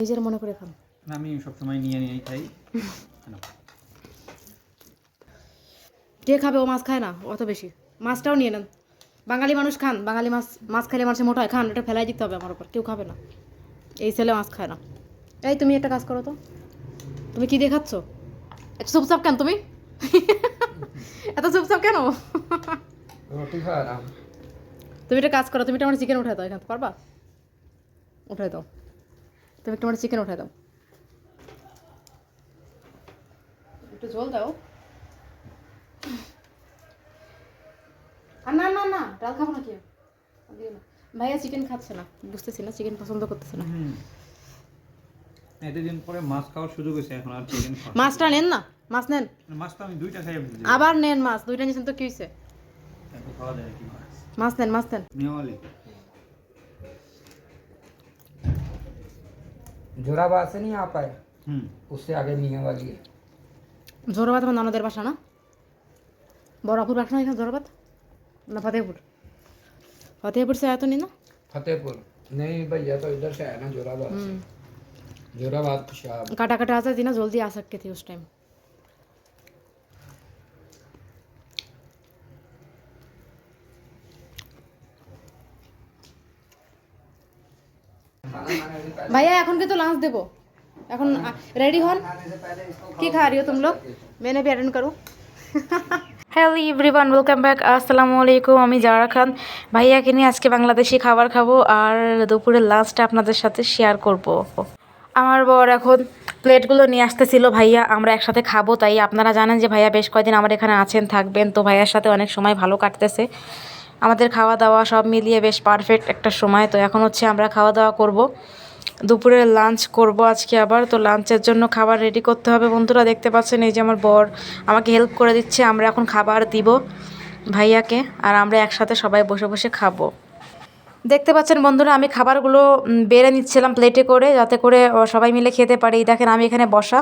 নিজের মনে করে খান আমি সবসময় নিয়ে নিয়েই খাই? কে খাবে ও মাছ খায় না অত বেশি। মাছটাও নিয়ে নেন। বাঙালি মানুষ খান বাঙালি মাছ মাছ খেলে মানুষের মোটা হয় খান এটা ফেলাই দিতে হবে আমার উপর কেউ খাবে না। এই ছেলে মাছ খায় না। এই তুমি একটা কাজ করো তো। তুমি কি দেখাচ্ছ এত চুপচাপ কেন তুমি? এত চুপচাপ কেন? রুটি খা না তুমি একটা কাজ করো তুমি একটা আমার চিকেন উঠাই দাও এখান পারবা উঠাই দাও। তুমি একটা আমার চিকেন উঠাই দাও। একটু জল দাও। আর না না না ডাল খাব না। কি ভাইয়া চিকেন খাচ্ছে না বুঝতেছি না চিকেন পছন্দ করতেছে না। এতদিন পরে মাছ খাওয়ার সুযোগ হয়েছে এখন আর চিকেন খাওয়া মাছটা নেন না মাছ নেন। মাছ তো আমি দুইটা খাই আবার নেন মাছ দুইটা নিয়েছেন তো কি হয়েছে? এত খাওয়া যায় কি মাছ। মাছ নেন মাছ নেন। जोराबाद से नहीं आ पाए হুম उससे आगे निया वाली है জোরাবাদ আমার ননদের বাসা না বরাপুর বাসা না এখানে জোরাবাদ না ফতেহপুর ফতেহপুর से आया तो नहीं ना फतेहपुर नहीं भैया तो इधर से है ना जोराबाद से जोराबाद खुशाब काटा काटा आता थी ना जल्दी आ सकते थे उस टाइम भैया এখন के तो लांच देबो এখন रेडी হন কি খা रही हो तुम लोग मैंने भी अटेंड करूं হ্যালো এভরিওয়ান ওয়েলকাম ব্যাক আসসালামু আলাইকুম আমি জারা খান ভাইয়াকে নিয়ে আজকে বাংলাদেশি খাবার খাবো আর দুপুরের লাঞ্চটা আপনাদের সাথে শেয়ার করব আমার বর এখন প্লেটগুলো নিয়ে আসতেছিল ভাইয়া আমরা একসাথে খাবো তাই আপনারা জানেন যে ভাইয়া বেশ কয়দিন আমার এখানে আছেন থাকবেন তো ভাইয়ার সাথে অনেক সময় ভালো কাটতেছে আমাদের খাওয়া দাওয়া সব মিলিয়ে বেশ পারফেক্ট একটা সময়। তো এখন হচ্ছে আমরা খাওয়া দাওয়া করব। দুপুরের লাঞ্চ করব আজকে আবার। তো লাঞ্চের জন্য খাবার রেডি করতে হবে। বন্ধুরা, দেখতে পাচ্ছেন এই যে আমার বর আমাকে হেল্প করে দিচ্ছে। আমরা এখন খাবার দিব ভাইয়াকে আর আমরা একসাথে সবাই বসে বসে খাব। দেখতে পাচ্ছেন বন্ধুরা, আমি খাবারগুলো বেড়ে নিচ্ছিলাম প্লেটে করে যাতে করে সবাই মিলে খেতে পারে। এই দেখেন আমি এখানে বসা।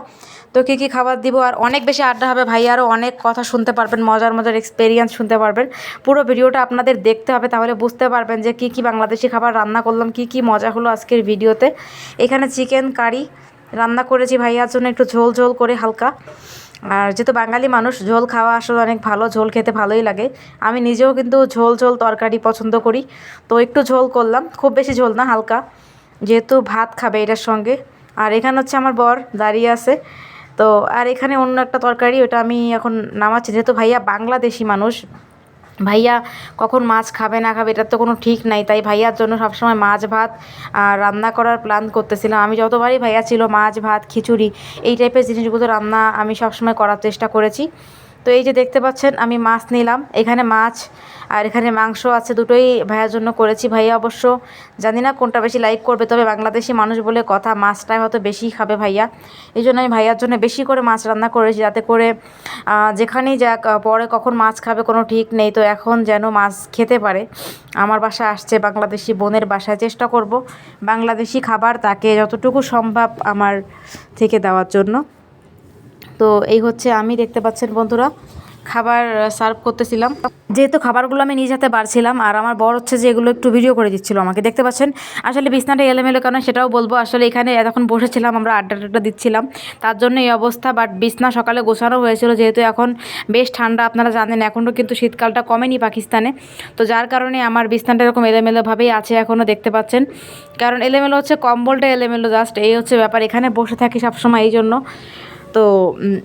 তো কী কী খাবার দিব? আর অনেক বেশি আড্ডা হবে ভাই আরও অনেক কথা শুনতে পারবেন, মজার মজার এক্সপেরিয়েন্স শুনতে পারবেন। পুরো ভিডিওটা আপনাদের দেখতে হবে, তাহলে বুঝতে পারবেন যে কী কী বাংলাদেশি খাবার রান্না করলাম, কী কী মজা হলো আজকের ভিডিওতে। এখানে চিকেন কারি রান্না করেছি ভাইয়ার জন্য, একটু ঝোল ঝোল করে হালকা। আর যেহেতু বাঙালি মানুষ, ঝোল খাওয়া আসলে অনেক ভালো, ঝোল খেতে ভালোই লাগে। আমি নিজেও কিন্তু ঝোল ঝোল তরকারি পছন্দ করি। তো একটু ঝোল করলাম, খুব বেশি ঝোল না, হালকা। যেহেতু ভাত খাবে এটার সঙ্গে। আর এখানে হচ্ছে আমার বর দাঁড়িয়ে আছে। তো আর এখানে অন্য একটা তরকারি, ওটা আমি এখন নামাচ্ছি। যেহেতু ভাইয়া বাংলাদেশি মানুষ ভাইয়া কখন মাছ খাবে না খাবে এটার তো কোনো ঠিক নাই। তাই ভাইয়ার জন্য সবসময় মাছ ভাত রান্না করার প্ল্যান করতেছিলাম। আমি যতবারই ভাইয়া ছিল মাছ ভাত, খিচুড়ি, এই টাইপের জিনিসগুলো রান্না আমি সবসময় করার চেষ্টা করেছি। তো এই যে দেখতে পাচ্ছেন, আমি মাছ নিলাম। এখানে মাছ আর এখানে মাংস আছে দুটোই ভাইয়ার জন্য করেছি ভাইয়া অবশ্য। জানি না কোনটা বেশি লাইক করবে, তবে বাংলাদেশি মানুষ বলে কথা, মাছটাই হয়তো বেশি খাবে ভাইয়া। এই জন্য আমি ভাইয়ার জন্য বেশি করে মাছ রান্না করেছি, যাতে করে যেখানেই যাক পরে কখন মাছ খাবে কোনো ঠিক নেই। তো এখন যেন মাছ খেতে পারে। আমার বাসায় আসছে বাংলাদেশি বোনের বাসায়, চেষ্টা করব বাংলাদেশি খাবার তাকে যতটুকু সম্ভব আমার থেকে দেওয়ার জন্য। তো এই হচ্ছে আমি, দেখতে পাচ্ছেন বন্ধুরা, খাবার সার্ভ করতেছিলাম। যেহেতু খাবারগুলো আমি নিজ হাতে বাড়ছিলাম, আর আমার বর হচ্ছে যে এগুলো একটু ভিডিও করে দিচ্ছিল আমাকে, দেখতে পাচ্ছেন? আসলে বিছনাটা এলোমেলো কেন সেটাও বলব। আসলে এখানে এতক্ষণ বসেছিলাম, আমরা আড্ডা টাড্ডা দিচ্ছিলাম, তার জন্য এই অবস্থা বাট বিছনা সকালে গোছানো হয়েছিল, যেহেতু এখন বেশ ঠান্ডা, আপনারা জানেন, এখনও কিন্তু শীতকালটা কমেনি পাকিস্তানে। তো যার কারণে আমার বিছনাটা এরকম এলোমেলোভাবেই আছে এখনও, দেখতে পাচ্ছেন? কারণ এলোমেলো হচ্ছে, কম্বলটা এলোমেলো জাস্ট এই হচ্ছে ব্যাপার, এখানে বসে থাকি সবসময়, এই জন্য। তো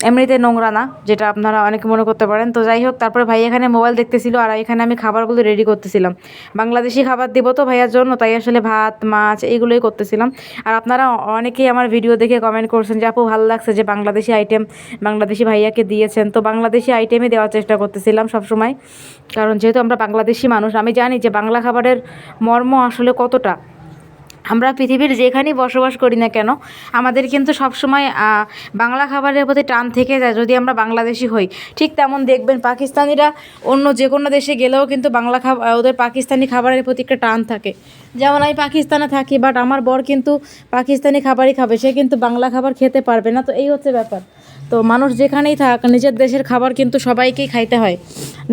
এমনিতে নোংরা না, যেটা আপনারা অনেকে মনে করতে পারেন। তো যাই হোক, তারপরে ভাই এখানে মোবাইল দেখতেছিল আর এখানে আমি খাবারগুলো রেডি করতেছিলাম। বাংলাদেশি খাবার দিব তো ভাইয়ার জন্য, তাই আসলে ভাত, মাছ এইগুলোই করতেছিলাম। আর আপনারা অনেকেই আমার ভিডিও দেখে কমেন্ট করছেন যে, আপু, ভালো লাগছে যে বাংলাদেশি আইটেম বাংলাদেশি ভাইয়াকে দিয়েছেন। তো বাংলাদেশি আইটেমই দেওয়ার চেষ্টা করতেছিলাম সবসময়। কারণ যেহেতু আমরা বাংলাদেশি মানুষ, আমি জানি যে বাংলা খাবারের মর্ম আসলে কতটা। আমরা পৃথিবীর যেখানেই বসবাস করি না কেন, আমাদের কিন্তু সবসময় বাংলা খাবারের প্রতি টান থেকে যায়। যদি আমরা বাংলাদেশি হই, ঠিক তেমন দেখবেন পাকিস্তানিরা অন্য যে কোনো দেশে গেলেও কিন্তু বাংলা খাবার ওদের পাকিস্তানি খাবারের প্রতি একটা টান থাকে। যেমন আমি পাকিস্তানে থাকি বাট আমার বর কিন্তু পাকিস্তানি খাবারই খাবে। সে কিন্তু বাংলা খাবার খেতে পারবে না, তো এই হচ্ছে ব্যাপার। তো মানুষ যেখানেই থাক, নিজের দেশের খাবার কিন্তু সবাইকেই খাইতে হয়।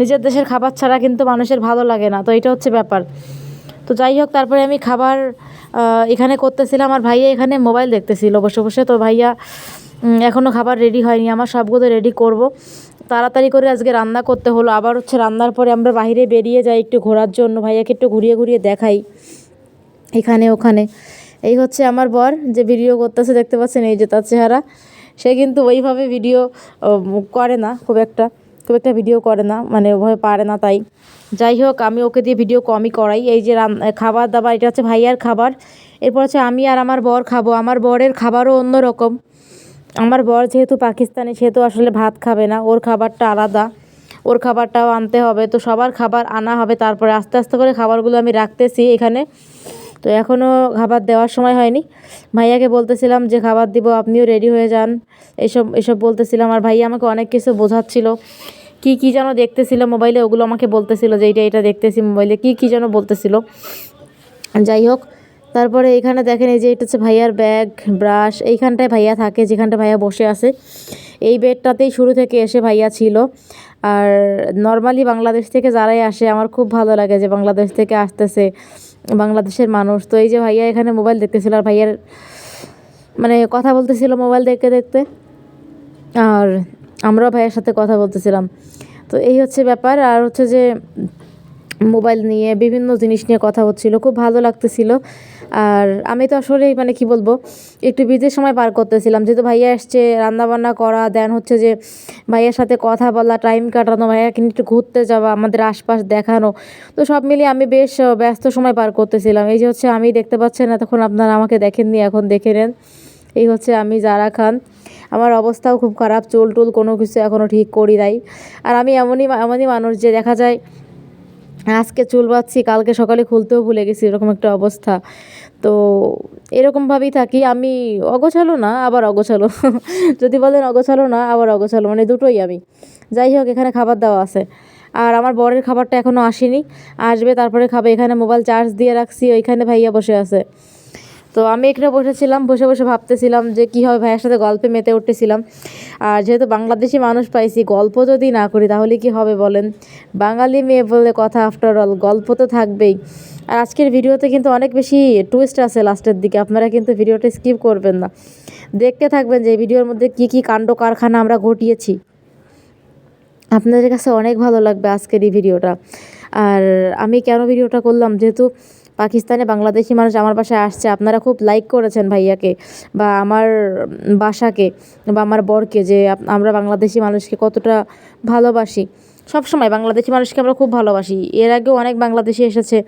নিজের দেশের খাবার ছাড়া কিন্তু মানুষের ভালো লাগে না, তো এটা হচ্ছে ব্যাপার। তো যাই হোক, তারপরে আমি খাবার এখানে করতেছিলাম, আমার ভাইয়া এখানে মোবাইল দেখতেছিল। বসে বসে তো ভাইয়া এখনও খাবার রেডি হয়নি, আমার সবগুলো রেডি করব। তাড়াতাড়ি করে আজকে রান্না করতে হলো। আবার হচ্ছে রান্নার পরে আমরা বাইরে বেরিয়ে যাই একটু ঘোরার জন্য। ভাইয়াকে একটু ঘুরিয়ে ঘুরিয়ে দেখাই এখানে, ওখানে। এই হচ্ছে আমার বর যে ভিডিও করতেছে, দেখতে পাচ্ছেন? এই যে তার চেহারা। সে কিন্তু ওইভাবে ভিডিও করে না, খুব একটা। খুব একটা ভিডিও করে না মানে ওভাবে পারে না তাই। যাই হোক, আমি ওকে দিয়ে ভিডিও কমই করাই। এই যে খাবার দাবার, এটা হচ্ছে ভাইয়ার খাবার। এরপর হচ্ছে আমি আর আমার বর খাব। আমার বরের খাবারও অন্য রকম আমার বর যেহেতু পাকিস্তানি সেহেতু আসলে ভাত খাবে না। ওর খাবারটা আলাদা। ওর খাবারটাও আনতে হবে। তো সবার খাবার আনা হবে। তারপরে আস্তে আস্তে করে খাবারগুলো আমি রাখতেছি এখানে। তো এখনও খাবার দেওয়ার সময় হয়নি। ভাইয়াকে বলতেছিলাম যে, খাবার দিব, আপনিও রেডি হয়ে যান। এসব এসব বলতেছিলাম। আর ভাইয়া আমাকে অনেক কিছু বোঝাচ্ছিল। কী কী যেন দেখতেছিল মোবাইলে, ওগুলো আমাকে বলতেছিল যে এইটা এটা দেখতেছি মোবাইলে, কী কী যেন বলতেছিল। যাই হোক, তারপরে এখানে দেখেন এই যে এটা হচ্ছে ভাইয়ার ব্যাগ, ব্রাশ, এইখানটায় ভাইয়া থাকে যেখানটা ভাইয়া বসে আছে। এই বেডটাতেই শুরু থেকে এসে ভাইয়া ছিল। আর নর্মালি বাংলাদেশ থেকে যারাই আসে, আমার খুব ভালো লাগে যে বাংলাদেশ থেকে আসতেছে বাংলাদেশের মানুষ। তো এই যে ভাইয়া এখানে মোবাইল দেখতেছিল, আর ভাইয়ার মানে কথা বলতেছিল মোবাইল দেখতে দেখতে। আর আমরাও ভাইয়ের সাথে কথা বলতেছিলাম। তো এই হচ্ছে ব্যাপার। আর হচ্ছে যে, মোবাইল নিয়ে বিভিন্ন জিনিস নিয়ে কথা হচ্ছিল, খুব ভালো লাগতেছিল। আর আমি তো আসলে মানে কি বলব, একটু বিজের সময় পার করতেছিলাম। যেহেতু ভাইয়া এসছে রান্নাবান্না করা দেন হচ্ছে যে, ভাইয়ের সাথে কথা বলা টাইম কাটানো, ভাইয়াকে একটু ঘুরতে যাওয়া, আমাদের আশপাশ দেখানো, তো সব মিলিয়ে আমি বেশ ব্যস্ত সময় পার করতেছিলাম। এই যে হচ্ছে আমি দেখতে পাচ্ছেন তখন আপনারা আমাকে দেখেননি, এখন দেখে নেন। এই হচ্ছে আমি যারা খান। আমার অবস্থাও খুব খারাপ, চুল টুল কোনো কিছু এখনও ঠিক করি নাই। আর আমি এমনই এমনই মানুষ যে দেখা যায়, আজকে চুল বাঁধছি, কালকে সকালে খুলতেও ভুলে গেছি এরকম একটা অবস্থা। তো এরকমভাবেই থাকি। আমি অগোছালো না, আবার অগোছালো। যদি বলেন অগোছালো না, আবার অগোছালো। মানে দুটোই আমি। যাই হোক, এখানে খাবার দেওয়া আছে। আর আমার বরের খাবারটা এখনও আসেনি। আসবে, তারপরে খাবে। এখানে মোবাইল চার্জ দিয়ে রাখছি। ওইখানে ভাইয়া বসে আছে। তো আমি এখানে বসেছিলাম, বসে বসে ভাবতেছিলাম যে কী হবে ভাইয়ের সাথে গল্পে মেতে উঠতেছিলাম। আর যেহেতু বাংলাদেশি মানুষ পাইছি, গল্প যদি না করি তাহলে কি হবে বলেন? বাঙালি মেয়ে বলে কথা আফটার অল গল্প তো থাকবেই। আর আজকের ভিডিওতে কিন্তু অনেক বেশি টুইস্ট আছে লাস্টের দিকে, আপনারা কিন্তু ভিডিওটা স্কিপ করবেন না। দেখতে থাকবেন যে ভিডিওর মধ্যে কী কী কাণ্ড কারখানা আমরা ঘটিয়েছি। আপনাদের কাছে অনেক ভালো লাগবে আজকের এই ভিডিওটা। আর আমি কেন ভিডিওটা করলাম? যেহেতু পাকিস্তানে বাংলাদেশি মানুষ আমার বাসায় আসছে, আপনারা খুব লাইক করেছেন ভাইয়াকে বা আমার বাসাকে বা আমার বরকে যে আমরা বাংলাদেশি মানুষকে কতটা ভালোবাসি। সব সময় বাংলাদেশি মানুষকে আমরা খুব ভালোবাসি। এর আগেও অনেক বাংলাদেশি এসেছে,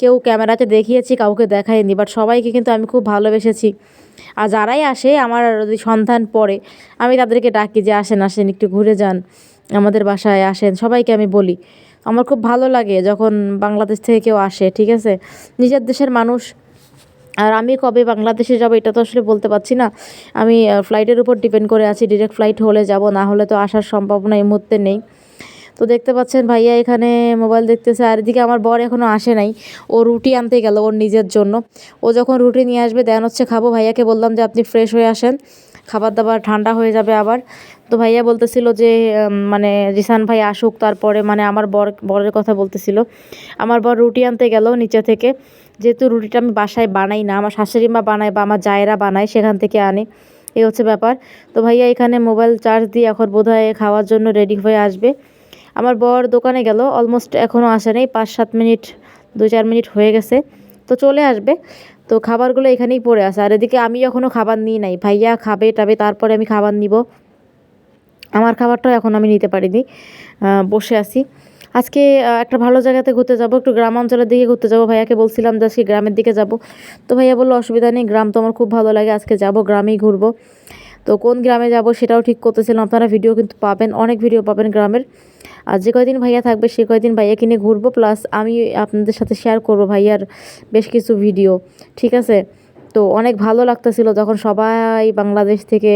কেউ ক্যামেরাতে দেখিয়েছি, কাউকে দেখায়নি বাট সবাইকে কিন্তু আমি খুব ভালোবেসেছি। আর যারাই আসে, আমার যদি সন্ধান পড়ে, আমি তাদেরকে ডাকি যে আসেন আসেন, একটু ঘুরে যান, আমাদের বাসায় আসেন, সবাইকে আমি বলি। আমার খুব ভালো লাগে যখন বাংলাদেশ থেকে কেউ আসে, ঠিক আছে? নিজের দেশের মানুষ। আর আমি কবে বাংলাদেশে যাব এটা তো আসলে বলতে পারছি না। আমি ফ্লাইটের উপর ডিপেন্ড করে আছি ডিরেক্ট ফ্লাইট হলে যাব, না হলে তো আসার সম্ভাবনা এই মুহূর্তে নেই। তো দেখতে পাচ্ছেন ভাইয়া এখানে মোবাইল দেখতেছে, আর এদিকে আমার বর এখনও আসে নাই। ও রুটি আনতে গেল ওর নিজের জন্য। ও যখন রুটি নিয়ে আসবে, দেন হচ্ছে খাব। ভাইয়াকে বললাম যে, আপনি ফ্রেশ হয়ে আসেন। খাবার দাবার ঠান্ডা হয়ে যাবে আবার। তো ভাইয়া বলতেছিল যে মানে জিসান ভাই আসুক, তারপরে মানে আমার বর, বরের কথা বলতেছিল। আমার বর রুটি আনতে গেল নিচে থেকে। যেহেতু রুটিটা আমি বাসায় বানাই না, আমার শাশুড়ি মা বানায় বা আমার জায়েরা বানায়, সেখান থেকে আনে। এই হচ্ছে ব্যাপার। তো ভাইয়া এখানে মোবাইল চার্জ দিয়ে এখন বোধহয় খাওয়ার জন্য রেডি হয়ে আসবে। আমার বর দোকানে গেল অলমোস্ট এখনও আসে নাই পাঁচ সাত মিনিট দু চার মিনিট হয়ে গেছে। তো চলে আসবে। তো খাবারগুলো এখানেই পড়ে আছে। আর এদিকে আমি এখনও খাবার নিই নাই। ভাইয়া খাবে, টাবে, তারপরে আমি খাবার নিব। আমার খাবারটাও এখন আমি নিতে পারিনি। বসে আছি। আজকে একটা ভালো জায়গাতে ঘুরতে যাব, একটু গ্রাম অঞ্চলের দিকে ঘুরতে যাব। ভাইয়াকে বলছিলাম যে আজকে গ্রামের দিকে যাব। তো ভাইয়া বলল, অসুবিধা নেই, গ্রাম তো আমার খুব ভালো লাগে। আজকে যাব, গ্রামেই ঘুরবো। তো কোন গ্রামে যাব সেটাও ঠিক করতেছিলাম। আপনারা ভিডিও কিন্তু পাবেন, অনেক ভিডিও পাবেন গ্রামের। আর যে কয়দিন ভাইয়া থাকবে সে কয়দিন ভাইয়া কিনে ঘুরবো প্লাস আমি আপনাদের সাথে শেয়ার করব ভাইয়ার বেশ কিছু ভিডিও ঠিক আছে? তো অনেক ভালো লাগতেছিল যখন সবাই বাংলাদেশ থেকে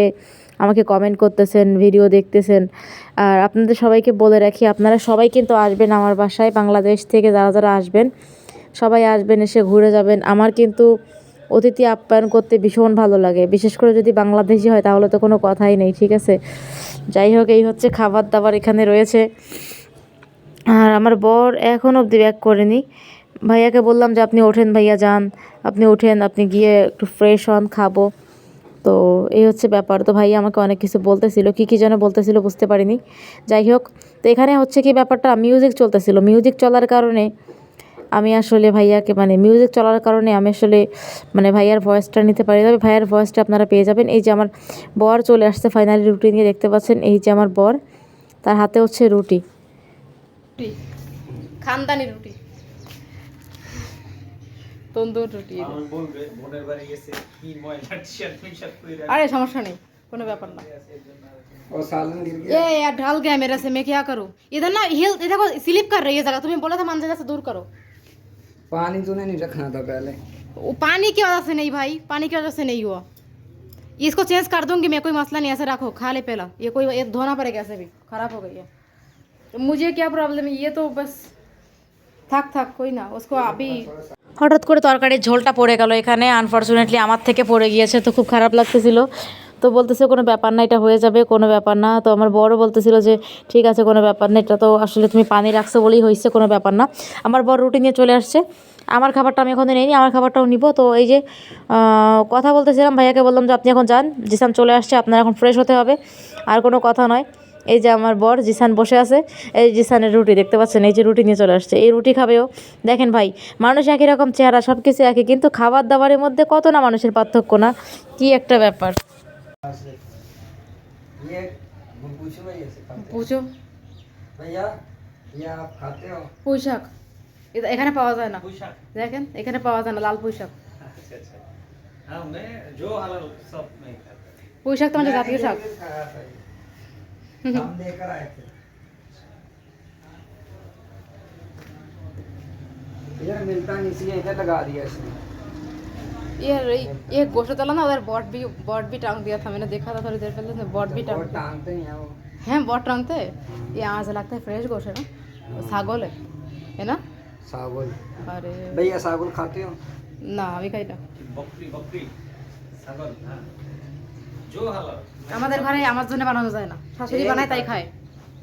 আমাকে কমেন্ট করতেছেন ভিডিও দেখতেছেন। আর আপনাদের সবাইকে বলে রাখি, আপনারা সবাই কিন্তু আসবেন আমার বাসায়, বাংলাদেশ থেকে যারা যারা আসবেন, সবাই আসবেন, এসে ঘুরে যাবেন। আমার কিন্তু অতিথি আপ্যায়ন করতে ভীষণ ভালো লাগে। বিশেষ করে যদি বাংলাদেশি হয়, তাহলে তো কোনো কথাই নেই, ঠিক আছে? যাই হোক, এই হচ্ছে খাবার দাবার এখানে রয়েছে। আর আমার বর এখন অবধি ব্যাক করেনি। ভাইয়াকে বললাম যে, আপনি ওঠেন ভাইয়া, যান। আপনি ওঠেন, আপনি গিয়ে একটু ফ্রেশ হন, খাব। তো এই হচ্ছে ব্যাপার। তো ভাইয়া আমাকে অনেক কিছু বলতেছিল। কী কী যেন বলতেছিল বুঝতে পারিনি। যাই হোক, তো এখানে হচ্ছে কি ব্যাপারটা মিউজিক চলতেছিল। মিউজিক চলার কারণে আমি আসলে ভাইয়াকে মানে মিউজিক চলার কারণে আমি আসলে মানে ভাইয়ার ভয়েসটা নিতে পারি তবে ভাইয়ার ভয়েসটা আপনারা পেয়ে যাবেন এই যে আমার বর চলে আসছে ফাইনালি রুটি নিয়ে দেখতে পাচ্ছেন এই যে আমার বর তার হাতে হচ্ছে রুটি রুটি খানদানি রুটি তন্দুর রুটি আমার বলবে বোনের বাড়ি গেছে কি ময়লা টি-শার্ট টি-শার্ট পরে अरे समस्या नहीं कोनो व्यापार ना और सालन गिर गया ये यार ढल गया मेरे से मैं क्या करूं इधर ना हिल इधर को स्लिप कर रही है जगह तुम्हें बोला था मान जगह से दूर करो पानी तूने नहीं रखना था पहले वो पानी की वजह से नहीं भाई पानी की वजह से नहीं हुआ इसको चेंज कर दूंगी मैं कोई मसला नहीं ऐसे रखो खा ले पहला ये कोई ये धोना पड़ेगा ऐसे भी खराब हो गई है तो मुझे क्या प्रॉब्लम है ये तो बस থাক থাক কই না उसको अभी হঠাৎ করে তরকারির ঝোলটা পড়ে গেল এখানে আনফর্চুনেটলি আমার থেকে পড়ে গিয়েছে তো খুব খারাপ লাগতেছিল তো বলতেছে, কোনো ব্যাপার না, এটা হয়ে যাবে, কোনো ব্যাপার না। তো আমার বড় বলতেছিল যে, ঠিক আছে, কোনো ব্যাপার না, এটা তো আসলে তুমি পানি রাখছো বলেই হয়েছে, কোনো ব্যাপার না। আমার বড় রুটি নিয়ে চলে আসছে। আমার খাবারটা আমি এখন নিইনি, আমার খাবারটাও নিব। তো এই যে কথা বলতেছিলাম, ভাইয়াকে বললাম যে, আপনি এখন যান, জিসান চলে আসছে, আপনার এখন ফ্রেশ হতে হবে। আর কোনো কথা নয়। এই যে আমার বর, জিসান বসে আছে। এই জিসানের রুটি দেখতে পাচ্ছেন, এই যে রুটি নিয়ে চলে আসছে। এই রুটি খাবেও দেখেন ভাই, মানুষ একই রকম চেহারা সব কিছু একই, কিন্তু খাবার দাবারের মধ্যে কত না মানুষের পার্থক্য না? কি একটা ব্যাপার। ये पूछो भैया से खाते পুজো भैया ये आप खाते हो পুঁইশাক এ- এখানে পাওয়া যায় না পোশাক দেখেন এখানে পাওয়া যায় না লাল পুঁইশাক अच्छा अच्छा हाँ मैं जो हलाल सब मैं खाता পুঁইশাক তো মানে मैंने জাতীয় ये শাক भी खाया था ये। हम लेकर आए थे इधर मिलता नहीं इसलिए इधर लगा दिया इसने ये ये गोश्तला ना उधर बॉट भी बॉट भी टांग दिया था मैंने देखा था थोड़ी देर पहले बॉट भी वो टांग दिया टांगते हैं वो हैं बॉट टांगते हैं ये यहाँ से लगता है फ्रेश गोश्त है ना सागोल है है ना सागुल अरे भैया सागुल खाते हो না আমি খাই না बकरी बकरी ছাগল হ্যাঁ जो हलाल আমাদের ঘরে আমার জন্য বানানো যায় না শাশুড়ি বানায় তাই খায়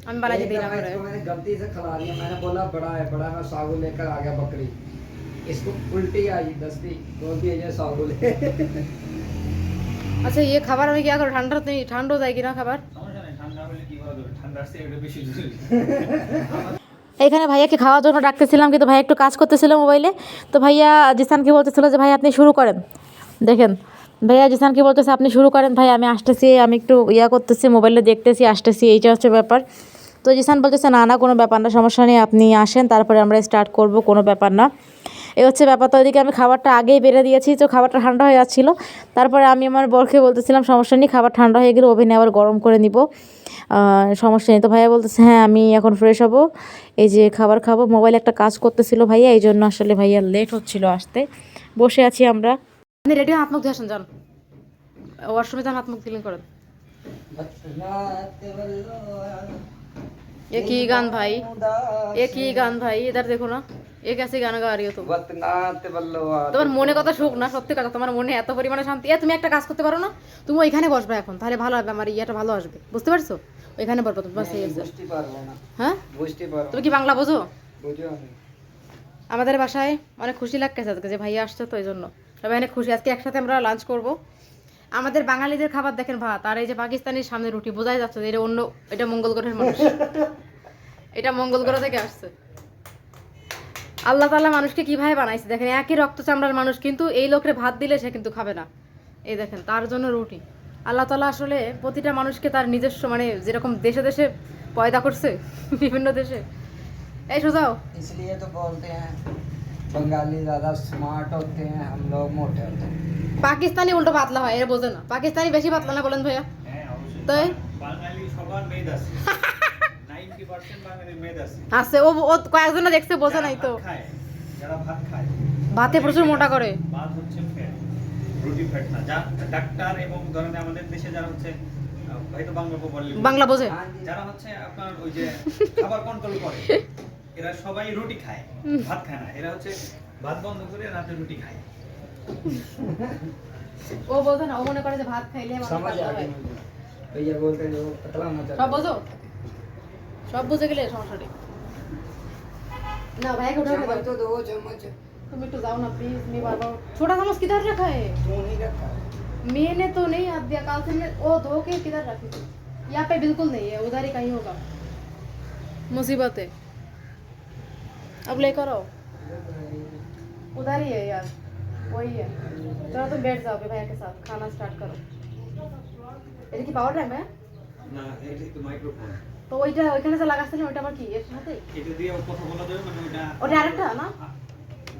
আমি বানাই एक দিই না दफा করে इसको मैंने गलती से खिला दिया मैंने बोला बड़ा है बड़ा मैं सागुल लेकर आ गया बकरी इसको उल्टी आई दस्ती बोलती है ये सागुल है আচ্ছা ये খাবার আমি কি করো ঠান্ডা নেই ঠান্ডা যায় কিনা খাবার সমস্যা নেই ঠান্ডা হলে কি করা যাবে ঠান্ডা আসছে এটা বেশি জরুরি এখানে ভাইয়াকে খাওয়ার জন্য ডাকতেছিলাম কিন্তু ভাইয়া একটু কাজ করতেছিল মোবাইলে তো ভাইয়া জিসানকে বলতেছিল যে ভাই আপনি শুরু করেন দেখেন ভাইয়া জিসানকে বলতেছে আপনি শুরু করেন ভাই আমি আসতেছি আমি একটু ইয়া করতেছি মোবাইলে দেখতেছি আসতেছি এইটা হচ্ছে ব্যাপার তো জিসান বলতেছে না না কোনো ব্যাপার না সমস্যা নেই আপনি আসেন তারপরে আমরা স্টার্ট করব কোনো ব্যাপার না এই হচ্ছে ব্যাপার। তো ওইদিকে আমি খাবারটা আগেই বেড়ে দিয়েছি তো খাবারটা ঠান্ডা হয়ে যাচ্ছিল। তারপরে আমি আমার বরকে বলতেছিলাম সমস্যা নেই খাবার ঠান্ডা হয়ে গেলে ওভেনে আবার গরম করে নিব। সমস্যা নেই। তো ভাইয়া বলতেছে হ্যাঁ আমি এখন ফ্রেশ হব এই যে খাবার খাব। মোবাইলে একটা কাজ করতেছিল ভাইয়া এই জন্য আসলে ভাইয়া লেট হচ্ছিল আসতে। বসে আছি আমরা। আপনি রেডি হাত মুখ ধুয়ে আসেন যান। ওয়াশরুমে যান হাত মুখ ক্লিন করেন। ये की गान भाई ये की गान भाई इधर देखो ना ये कैसे गाना गा रही हो तुम वतनात बल्लवा তোমার মনে কথা সুখ না সত্যি কথা তোমার মনে এত পরিমাণে শান্তি এ তুমি একটা কাজ করতে পারো না তুমি ওইখানে বসবে এখন তাহলে ভালো হবে আমার ইয়েটা ভালো আসবে বুঝতে পারছো ওইখানে বসবো তোমার সেই আছে বুঝতে পারবো না হ্যাঁ বুঝতে পারবো তুমি কি বাংলা বোঝো বুঝো আমি আমাদের বাসায় অনেক খুশি লাগতেছে আজকে যে ভাইয়া আসছে তো এই জন্য সবাই অনেক খুশি আজকে একসাথে আমরা লাঞ্চ করব আমাদের বাঙালিদের খাবার দেখেন ভাত আর এই যে পাকিস্তানের সামনে রুটি বোঝাই যাচ্ছে এটা অন্য এটা মঙ্গল গ্রহের মানুষ। এটা মঙ্গল গ্রহ থেকে আসছে। আল্লাহ তাল্লাহ মানুষকে কীভাবে বানাইছে? দেখেন একই রক্ত চামড়ার মানুষ কিন্তু এই লোকের ভাত দিলে সে কিন্তু খাবে না। এই দেখেন তার জন্য রুটি। আল্লাহ তালা আসলে প্রতিটা মানুষকে তার নিজস্ব মানে যেরকম দেশে দেশে পয়দা করছে বিভিন্ন দেশে। এই সোজাও। তো বলতে হ্যাঁ। बंगाली ज्यादा स्मार्ट होते हैं हम लोग मोटे होते हैं পাকিস্তানি উল্টো পাতলা হয় এর বোঝে না পাকিস্তানি বেশি পাতলা না বলেন ভাইয়া হ্যাঁ অবশ্যই তাই? বাঙালি সবার মেদ আছে নাইনটি পার্সেন্ট বাঙালি মেদ আছে আছে ও ও কয়েকজনে দেখছে বোঝে নাই তো যারা ভাত খায়, যারা ভাত খায় ভাতে প্রচুর মোটা করে ভাত হচ্ছে ফ্যাট রুটি ফ্যাট না যা ডাক্তার এবং ধরেন আমাদের দেশে যারা হচ্ছে আহ, হয়তো বাংলা বললে বাংলা বোঝে हाँ जी যারা হচ্ছে আপনার ওই যে খাবার কন্ট্রোল করে এরা সবাই রুটি খায় ভাত খায় না এরা হচ্ছে ভাত বন্ধ করে রাতে রুটি খায় ও বোঝে না ও মনে করে যে ভাত খাইলে মানুষ समझ পাতলা आ হয়। गई मुझे भैया बोलते हैं जो पतला होना সব चाहिए বোঝো সব বুঝে গেলে সমস্যা নেই না ভাইয়াকে উঠে चम्मच तो दो चम्मच तुम একটু যাও না प्लीज मैं बार बार छोटा चम्मच किधर रखा है तू नहीं रखा है मैंने तो नहीं हाथ दिया काल से मैं वो धो के किधर रखी थी यहाँ पे बिल्कुल नहीं है उधर ही कहीं होगा मुसीबत है अब लेकर आओ उधर ही है यार वही है चलो तुम बैठ जाओगे भैया के साथ खाना स्टार्ट करो এটা কি পাওয়ার টাইম হ্যাঁ না এটা একটু মাইক্রোফোন তো ওইটা ওইখানে যে লাগাচ্ছেন ওইটা আবার কি এর সাথে এটা দিয়ে কথা বলা যাবে মানে ওটা ওটা আরেকটা না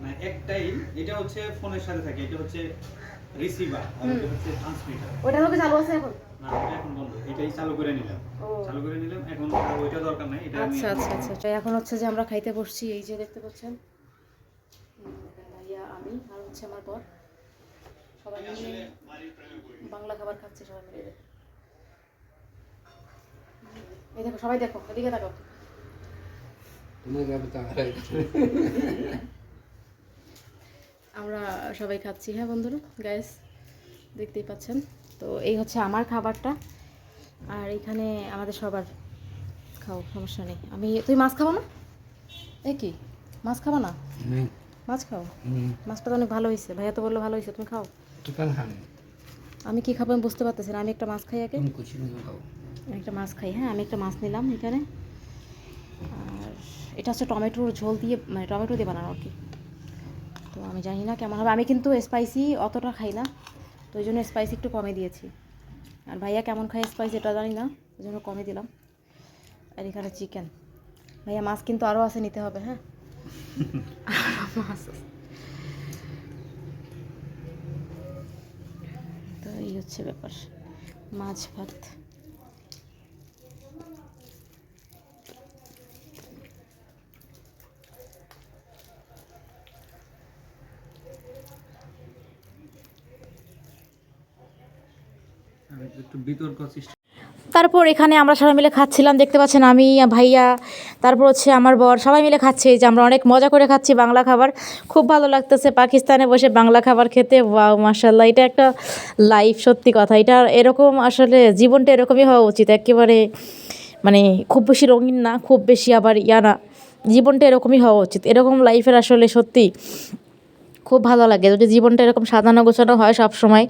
না একটাই এটা হচ্ছে ফোনের সাথে থাকে এটা হচ্ছে ওটা চালু আছে এখন? আচ্ছা আচ্ছা, আচ্ছা আচ্ছা এখন হচ্ছে যে আমরা খাইতে বসছি এই যে দেখতে পাচ্ছেন। আমি আর হচ্ছে আমার বর। সবাই মিলে বাংলা খাবার খাচ্ছে সবাই মিলে এই দেখো সবাই দেখো এদিকে তাকাও। আমরা সবাই খাচ্ছি। হ্যাঁ বন্ধুরা গ্যাস দেখতেই পাচ্ছেন? তো এই হচ্ছে আমার খাবারটা। আর এখানে আমাদের সবার খাও সমস্যা নেই। আমি তুই মাছ খাব না? এ কি? মাছ খাব না? মাছ খাও? মাছটা তো অনেক ভালো হয়েছে ভাইয়া তো বলল ভালো হয়েছে তুমি খাও? আমি কি খাব আমি বুঝতে পারতেছি না। আমি একটা মাছ খাই আগে। একটা মাছ খাই। হ্যাঁ আমি একটা মাছ নিলাম এখানে। আর এটা হচ্ছে টমেটোর ঝোল দিয়ে মানে টমেটো দিয়ে বানানো আর কি। তো আমি জানি না কেমন হবে। আমি কিন্তু স্পাইসি অতটা খাই না, তো ওই জন্য স্পাইসি একটু কমে দিয়েছি। আর ভাইয়া কেমন খায় স্পাইসি এটা জানি না, ওই জন্য কমে দিলাম। আর এখানে চিকেন ভাইয়া মাছ কিন্তু আরও আছে, নিতে হবে হ্যাঁ? মাছ তো এই হচ্ছে ব্যাপার। মাছ ভাত। তারপর এখানে আমরা সবাই মিলে খাচ্ছিলাম, দেখতে পাচ্ছেন আমি, ভাইয়া, তারপর হচ্ছে আমার বর, সবাই মিলে খাচ্ছে। যে আমরা অনেক মজা করে খাচ্ছি বাংলা খাবার। খুব ভালো লাগতেছে পাকিস্তানে বসে বাংলা খাবার খেতে। ওয়াও মাসাল্লাহ এটা একটা লাইফ সত্যি কথা। এটা এরকম আসলে জীবনটা এরকমই হওয়া উচিত। একেবারে মানে খুব বেশি রঙিন না, খুব বেশি আবার ইয়া না। জীবনটা এরকমই হওয়া উচিত। এরকম লাইফের আসলে সত্যি খুব ভালো লাগে। যদি জীবনটা এরকম সাজানো গোছানো হয় সব সময়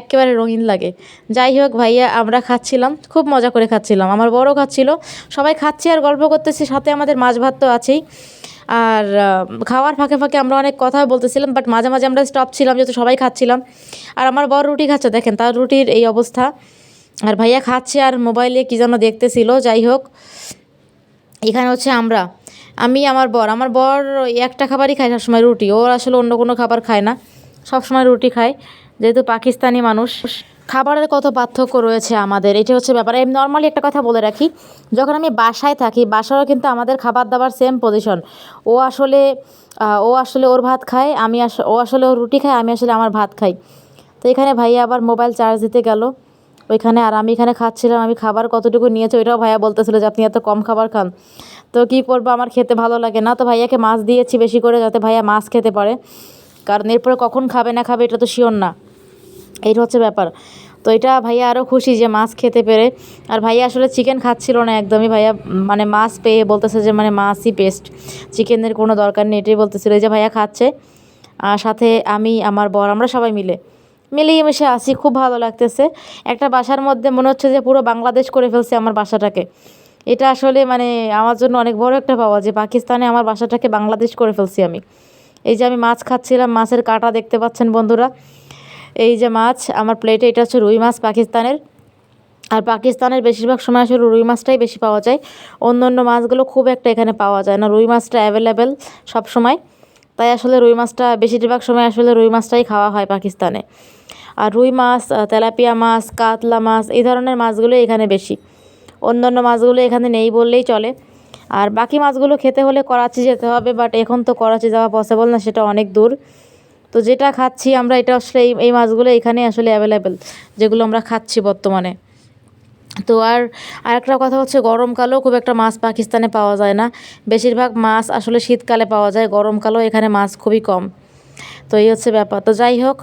একেবারে রঙিন লাগে। যাই হোক ভাইয়া, আমরা খাচ্ছিলাম, খুব মজা করে খাচ্ছিলাম। আমার বড় খাচ্ছিল। সবাই খাচ্ছি আর গল্প করতেছি, সাথে আমাদের মাছ ভাত তো আছেই। আর খাওয়ার ফাঁকে ফাঁকে আমরা অনেক কথা বলতেছিলাম বাট মাঝে মাঝে আমরা স্টপ ছিলাম যেহেতু সবাই খাচ্ছিলাম। আর আমার বড় রুটি খাচ্ছে, দেখেন তার রুটির এই অবস্থা। আর ভাইয়া খাচ্ছে আর মোবাইলে কী যেন দেখতেছিল, যাই হোক। এখানে হচ্ছে আমরা। আমি আমার বর আমার বর একটা খাবারই খায় সবসময় রুটি ওর আসলে অন্য কোনো খাবার খায় না, সবসময় রুটি খায়, যেহেতু পাকিস্তানি মানুষ। খাবারের কত পার্থক্য রয়েছে আমাদের, এটা হচ্ছে ব্যাপার। আমি নর্মালি একটা কথা বলে রাখি, যখন আমি বাসায় থাকি, বাসারও কিন্তু আমাদের খাবার দাবার সেম পজিশন ও আসলে ও আসলে ওর ভাত খায়, আমি আস, ও আসলে ওর রুটি খায়, আমি আসলে আমার ভাত খাই। তো এখানে ভাইয়া আবার মোবাইল চার্জ দিতে গেল। ওইখানে আর আমি এখানে খাচ্ছিলাম, আমি খাবার কতটুকু নিয়েছি ওইটাও ভাইয়া বলতেছিল যে আপনি এত কম খাবার খান। তো কী করব আমার খেতে ভালো লাগে না। তো ভাইয়াকে মাছ দিয়েছি বেশি করে যাতে ভাইয়া মাছ খেতে পারে। কারণ এরপরে কখন খাবে না খাবে এটা তো শিওর না। এইটা হচ্ছে ব্যাপার। তো এটা ভাইয়া আরও খুশি যে মাছ খেতে পেরে। আর ভাইয়া আসলে চিকেন খাচ্ছিল না একদমই। ভাইয়া মানে মাছ পেয়ে বলতেছে যে মানে মাছই বেস্ট চিকেনের কোনো দরকার নেই, এটাই বলতেছিল। যে ভাইয়া খাচ্ছে। আর সাথে আমি, আমার বর, আমরা সবাই মিলে। মিলিয়ে মিশে আসি খুব ভালো লাগতেছে। একটা বাসার মধ্যে মনে হচ্ছে যে পুরো বাংলাদেশ করে ফেলছে আমার বাসাটাকে। এটা আসলে মানে আমার জন্য অনেক বড় একটা পাওয়া যে পাকিস্তানে আমার বাসাটাকে বাংলাদেশ করে ফেলছি আমি। এই যে আমি মাছ খাচ্ছিলাম, মাছের কাঁটা দেখতে পাচ্ছেন বন্ধুরা। এই যে মাছ, আমার প্লেটে এটা হচ্ছে রুই মাছ পাকিস্তানের। আর পাকিস্তানের বেশিরভাগ সময় আসলে রুই মাছটাই বেশি পাওয়া যায়। অন্য অন্য মাছগুলো খুব একটা এখানে পাওয়া যায় না। রুই মাছটা অ্যাভেলেবেল সব সময়। তাই আসলে রুই মাছটা বেশিরভাগ সময় আসলে রুই মাছটাই খাওয়া হয় পাকিস্তানে। আর রুই মাছ তেলাপিয়া মাছ, কাতলা মাছ, এই ধরনের মাছগুলো এখানে বেশি। অন্য অন্য মাছগুলো এখানে নেই বললেই চলে। আর বাকি মাছগুলো খেতে হলে করাচি যেতে হবে বাট এখন তো করাচি যাওয়া পসিবল না, সেটা অনেক দূর। তো যেটা খাচ্ছি আমরা, এটা আসলে এই এই মাছগুলো এখানে আসলে অ্যাভেলেবেল যেগুলো আমরা খাচ্ছি বর্তমানে। তো আর আরেকটা কথা হচ্ছে, গরমকালেও খুব একটা মাছ পাকিস্তানে পাওয়া যায় না। বেশিরভাগ মাছ আসলে শীতকালে পাওয়া যায়, গরমকালেও এখানে মাছ খুবই কম। তো এই হচ্ছে ব্যাপার। তো যাই হোক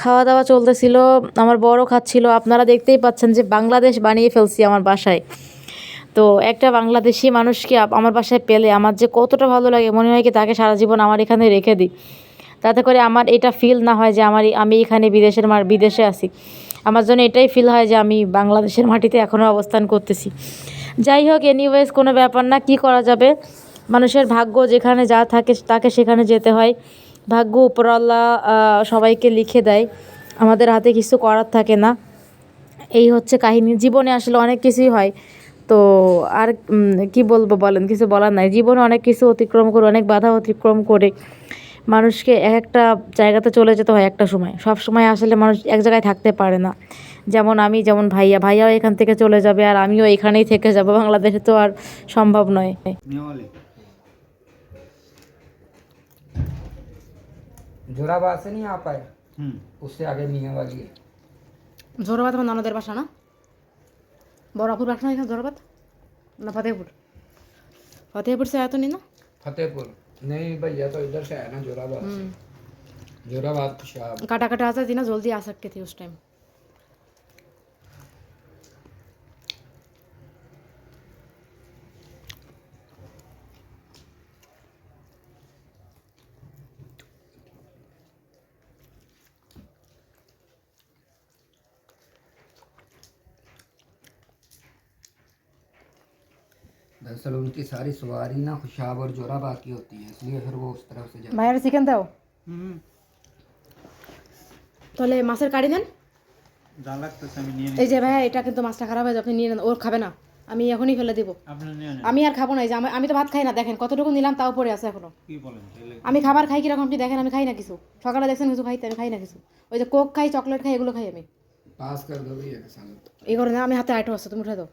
খাওয়া দাওয়া চলতেছিল, আমার বড় খাচ্ছিল। আপনারা দেখতেই পাচ্ছেন যে বাংলাদেশ বানিয়ে ফেলছি আমার বাসায়। তো একটা বাংলাদেশি মানুষকে আমার বাসায় পেলে আমার যে কতটা ভালো লাগে, মনে হয় কি তাকে সারা জীবন আমার এখানে রেখে দিই। তাতে করে আমার এটা ফিল না হয় যে আমার আমি এখানে বিদেশের মার বিদেশে আছি। আমার জন্য এটাই ফিল হয় যে আমি বাংলাদেশের মাটিতে এখনও অবস্থান করতেছি। যাই হোক এনিওয়েজ কোনো ব্যাপার না, কি করা যাবে? মানুষের ভাগ্য যেখানে যা থাকে, তাকে সেখানে যেতে হয়। ভাগ্য উপরওয়ালা সবাইকে লিখে দেয়। আমাদের হাতে কিছু করার থাকে না। এই হচ্ছে কাহিনী। জীবনে আসলে অনেক কিছুই হয়। তো আর কি বলব বলেন? কিছু বলার নাই। জীবনে অনেক কিছু অতিক্রম করে, অনেক বাধা অতিক্রম করে মানুষকে এক একটা জায়গাতে চলে যেতে হয় একটা সময়। সব সময় আসলে মানুষ এক জায়গায় থাকতে পারে না। যেমন আমি, যেমন ভাইয়া। ভাইয়াও এখান থেকে চলে যাবে আর আমিও এখানেই থেকে যাব। বাংলাদেশে তো আর সম্ভব নয়। जोराबाद से नहीं आ पाए হুম उससे आगे मियाँ वाली है জোরাবাদ আমার ননদের বাসা না বড়াপুর বাসা না এখানে জোরাবাদ না ফতেহপুর ফতেহপুর से आया तो नहीं ना फतेहपुर नहीं भैया तो इधर से है ना जोराबाद से जोराबाद शाह काटा काटा आता थी ना जल्दी आ सकती थी उस टाइम दरअसल उनकी सारी सवारी ना खुशाब और जोराबाद की होती है इसलिए फिर वो उस तरफ से जाते ভাইয়ারে চিকেন দাও হুম তাহলে মাছের কাড়ি দেন যা লাগতেছে আমি নিয়ে এই নিই যে ভাইয়া এটা কিন্তু মাছটা খারাপ হয়ে যাবে আপনি নিয়ে নেন ওর খাবে না আমি এখনই ফেলে দিব আপনি নিয়ে নেন আমি আর খাবো না এই যে আমি- আমি তো ভাত খাই না দেখেন কতটুকু নিলাম তাও পড়ে আছে এখনো কি বলেন তাহলে আমি খাবার খাই কিরকম আপনি দেখেন আমি খাই না কিছু সকালে দেখছেন কিছু খাইতে আমি খাই না কিছু ওই যে কোক খাই চকলেট খাই এগুলো খাই আমি पास कर दो भैया के साथ এই করে না আমি হাতে আইটো আছে তুমি উঠে দাও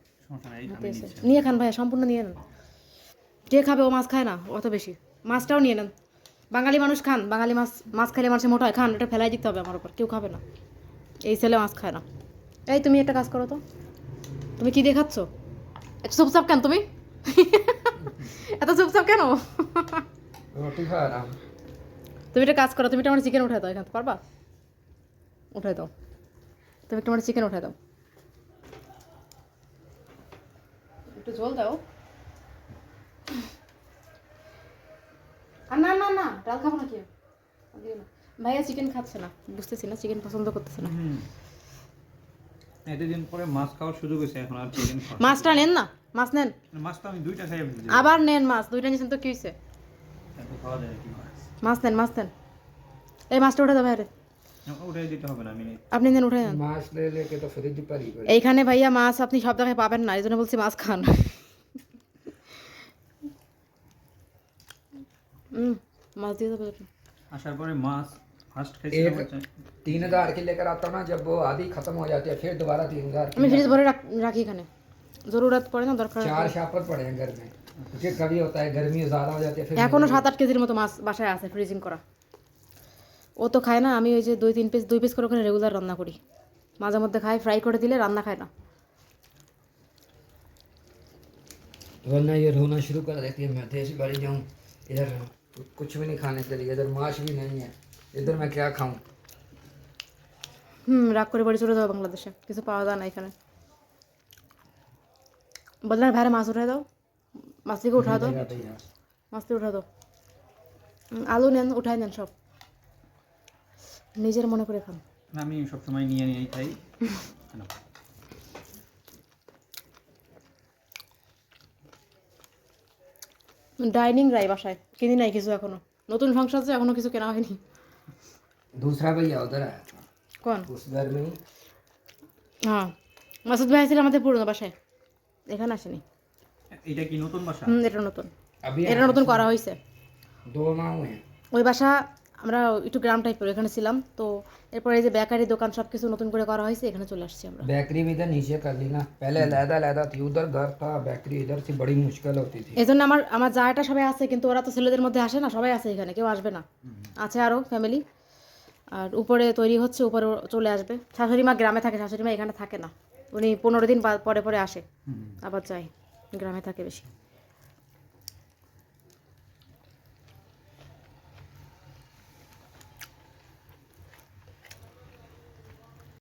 নিয়ে খান ভাইয়া সম্পূর্ণ নিয়ে নেন। যে খাবে ও মাছ খায় না অত বেশি। মাছটাও নিয়ে নেন। বাঙালি মানুষ খান বাঙালি মাছ মাছ খাইলে মানুষের মোটা হয়। খান এটা ফেলাই দিতে হবে আমার উপর কেউ খাবে না। এই ছেলে মাছ খায় না। এই তুমি একটা কাজ করো তো। তুমি কি দেখাচ্ছ এত চুপচাপ কেন তুমি? এত চুপচাপ কেন? তুমি একটা কাজ করো তুমি একটা আমার চিকেন উঠাই দাও এখান পারবা? উঠাই দাও। তুমি একটা আমার চিকেন উঠাই দাও। একটু জল দাও। আর না না না ডাল খাব না কি আর দিও না। ভাইয়া চিকেন খাচ্ছে না বুঝতেছি না চিকেন পছন্দ করতেছে না। এতদিন পরে মাছ খাওয়ার সুযোগ হয়েছে এখন আর চিকেন মাছটা নেন না মাছ নেন। মাছ তো আমি দুইটা খাই আবার নেন মাছ দুইটা নিয়েছেন তো কি হয়েছে? মাছ? নেন মাছ নেন। এই মাছটা উঠে দাও ভাইয়ারে আপনি নেন উঠে নেন मांस ले लेके तो फ्रिज पर ही पड़ी এইখানে ভাইয়া মাছ আপনি সব জায়গায় পাবেন না এই জন্য বলছি মাছ খান হুম মাছ দিয়ে দেবে আপনি। আসার পরে মাছ ফার্স্ট খাইছিলাম एक হচ্ছে तीन हजार की लेकर आता हूँ ना जब वो आधी खत्म हो जाती है फिर दोबारा तीन हजार আমি की ফ্রিজ ভরে রাখ- রাখি এখানে জরুরত পড়ে না দরকার चार शापर पड़े हैं घर में क्योंकि कभी होता है गर्मी ज्यादा हो जाती है फिर এখনো সাত আট কেজির মতো মাছ বাসায় আছে ফ্রিজিং করা ও তো খায় না আমি ওই যে দুই তিন পিস দুই পিস করে ওখানে রেগুলার রান্না করি মাঝে মধ্যে খাই ফ্রাই করে দিলে রান্না খায় না वरना ये रोना शुरू कर देती है मैं देश बड़ी जाऊँ इधर कुछ भी नहीं खाने के लिए इधर माश भी नहीं है इधर मैं क्या खाऊं হুম রাগ করে বাড়ি চলে যাবো বাংলাদেশে কিছু পাওয়া যায় না এখানে বললেন ভাইরে মাছ উঠাই দাও মাছটিকে উঠা দাও भैया भैया মাছটি উঠা দাও হুম, আলু নেন উঠাই নেন সব নিজের মনে করে খান আমি সবসময় নিয়ে নিয়ে খাই কেন? ডাইনিং রাই বাসায় কিনি নাই কিছু এখনো নতুন সংসার আছে এখনো কিছু কেনা হয়নি दूसरा भैया उधर आया था কোন उस घर में ही হ্যাঁ মাসুদ ভাই ছিল আমাদের পুরনো বাসায় এখানে আসেনি এটা কি নতুন বাসা হুম এটা নতুন अभी এটা নতুন করা হয়েছে दो माह हुए हैं ওই বাসা আমরা একটু গ্রাম টাইপের এখানে ছিলাম তো এরপরে এই যে বেকারি দোকান সব কিছু নতুন করে করা হয়েছে এখানে চলে আসছি আমরা बैकरी भी इधर नीचे कर ली ना पहले लहदा लहदा थी उधर घर था बैकरी इधर से बड़ी मुश्किल होती थी এই জন্য আমার আমার জায়গাটা সবাই আছে কিন্তু ওরা তো ছেলেদের মধ্যে আসে না সবাই আছে এখানে কেউ আসবে না আছে আরও ফ্যামিলি আর উপরে তৈরি হচ্ছে উপরে ও চলে আসবে শাশুড়ি মা গ্রামে থাকে শাশুড়ি মা এখানে থাকে না উনি পনেরো দিন বা- পরে পরে আসে হুম। আবার যায় গ্রামে থাকে বেশি